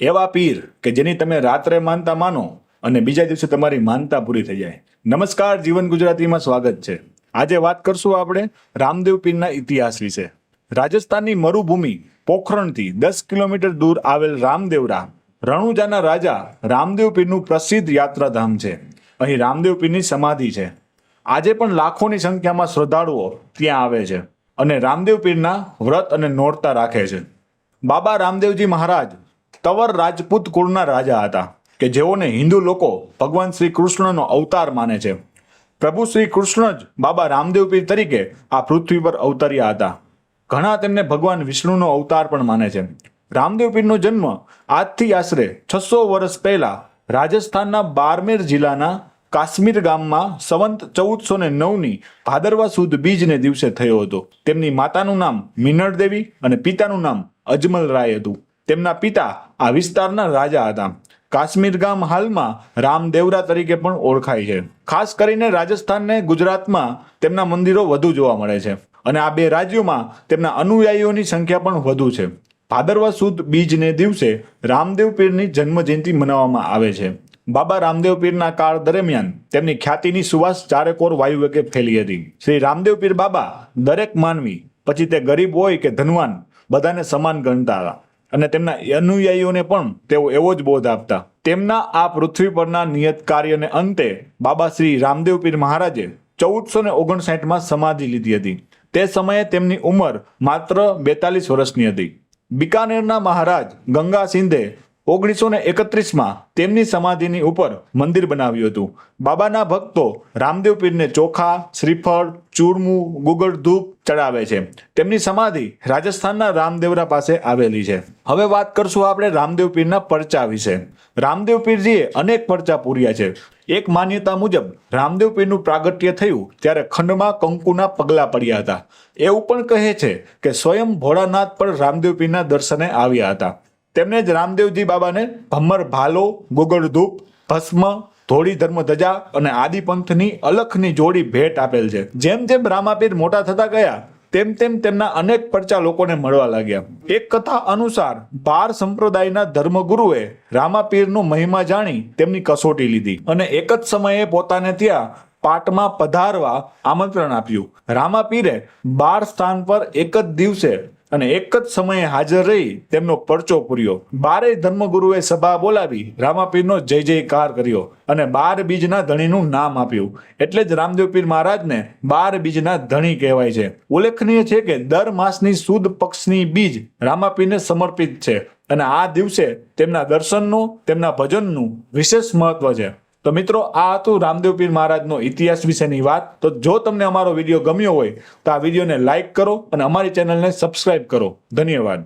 એવા પીર કે જેની તમે રાત્રે માનતા માનો અને બીજા દિવસે તમારી માનતા પૂરી થઈ જાય. નમસ્કાર, જીવન ગુજરાતીમાં સ્વાગત છે. આજે વાત કરશું આપણે રામદેવ પીરના ઇતિહાસ વિશે. રાજસ્થાનની મરુભૂમિ પોખરણથી દસ કિલોમીટર દૂર આવેલ રામદેવરા, રણુજાના રાજા રામદેવ પીરનું પ્રસિદ્ધ યાત્રાધામ છે. અહીં રામદેવ પીરની સમાધિ છે. આજે પણ લાખોની સંખ્યામાં શ્રદ્ધાળુઓ ત્યાં આવે છે અને રામદેવ પીરના વ્રત અને નોરતા રાખે છે. બાબા રામદેવજી મહારાજ તવર રાજપૂત કુળના રાજા હતા, કે જેઓને હિન્દુ લોકો ભગવાન શ્રી કૃષ્ણનો અવતાર માને છે. પ્રભુ શ્રી કૃષ્ણ જ બાબા રામદેવપીર તરીકે આ પૃથ્વી પર અવતર્યા હતા. ઘણા તેમને ભગવાન વિષ્ણુનો અવતાર પણ માને છે. રામદેવ પીરનો જન્મ આજથી આશરે છસો વર્ષ પહેલા રાજસ્થાનના બારમેર જિલ્લાના કાશ્મીર ગામમાં સંવંત ચૌદસો ને નવની ભાદરવા સુદ બીજને દિવસે થયો હતો. તેમની માતાનું નામ મિનળ દેવી અને પિતાનું નામ અજમલ રાય હતું. તેમના પિતા આ વિસ્તારના રાજા હતા. કાશ્મીર ગામ હાલમાં રામદેવરા તરીકે પણ ઓળખાય છે. ખાસ કરીને રાજસ્થાનને ગુજરાતમાં તેમના મંદિરો વધુ જોવા મળે છે અને આ બે રાજ્યોમાં તેમના અનુયાયીઓની સંખ્યા પણ વધુ છે. ભાદરવા સુદ બીજને દિવસે રામદેવ પીરની જન્મ જયંતિ મનાવવામાં આવે છે. બાબા રામદેવ પીરના કાળ દરમિયાન તેમની ખ્યાતિની સુવાસ ચારેકોર વાયુ વેગે ફેલી હતી. શ્રી રામદેવ પીર બાબા દરેક માનવી, પછી તે ગરીબ હોય કે ધનવાન, બધાને સમાન ગણતા હતા. અને તેમના અનુયાયીઓને પણ તેઓ એવો જ બોધ આપતા. તેમના આ પૃથ્વી પરના નિયત કાર્યને અંતે બાબા શ્રી રામદેવ પીર મહારાજે ચૌદસો ને ઓગણસાઠમાં સમાધિ લીધી હતી. તે સમયે તેમની ઉંમર માત્ર બેતાલીસ વર્ષની હતી. બિકાનેરના મહારાજ ગંગા સિંધે ઓગણીસો ને એકત્રીસમાં તેમની સમાધિની ઉપર મંદિર બનાવ્યું હતું. બાબાના ભક્તો રામદેવ પીરને ચોખા, શ્રીફળ, ચૂરમું, ગુગળ ધૂપ ચડાવે છે. તેમની સમાધિ રાજસ્થાનના રામદેવરા પાસે આવેલી છે. હવે વાત કરશું આપણે રામદેવ પીરના પરચા વિશે. રામદેવ પીરજીએ અનેક પરચા પૂર્યા છે. એક માન્યતા મુજબ રામદેવ પીરનું પ્રાગટ્ય થયું ત્યારે ખંડમાં કંકુના પગલા પડ્યા હતા. એવું પણ કહે છે કે સ્વયં ભોળાનાથ પણ રામદેવ પીરના દર્શને આવ્યા હતા. તેમણે જ રામદેવજી બાબાને ભમ્મર ભાલો, ગોગળ ધૂપ, ભસ્મ, ધોળી ધર્મ ધજા અને આદિપંથની અલખની જોડી ભેટ આપેલ છે. જેમ જેમ રામાપીર મોટા થતા ગયા, તેમ તેમ તેમના અનેક પરચા લોકોને મળવા લાગ્યા. એક કથા અનુસાર, બાર સંપ્રદાયના ધર્મગુરુએ રામાપીરનો મહિમા જાણી તેમની કસોટી લીધી અને એક જ સમયે પોતાને ત્યાં પાટમાં પધારવા આમંત્રણ આપ્યું. રામાપીરે બાર સ્થાન પર એક જ દિવસે અને એક જ સમયે હાજર રહી તેમનો પરચો પૂર્યો. બારેય ધર્મગુરુએ સભા બોલાવી, રામાપીરનો જય જયકાર કર્યો અને બાર બીજના ધણીનું નામ આપ્યું. એટલે જ રામદેવ પીર મહારાજને બાર બીજના ધણી કહેવાય છે. ઉલ્લેખનીય છે કે દર માસની સુદ પક્ષની બીજ રામાપીરને સમર્પિત છે અને આ દિવસે તેમના દર્શનનું, તેમના ભજનનું વિશેષ મહત્વ છે. તો મિત્રો, આ હતું રામદેવ પીર મહારાજનો ઇતિહાસ વિશેની વાત. તો જો તમને અમારો વીડિયો ગમ્યો હોય, તો આ વિડીયોને લાઇક કરો અને અમારી ચેનલને સબસ્ક્રાઇબ કરો. ધન્યવાદ.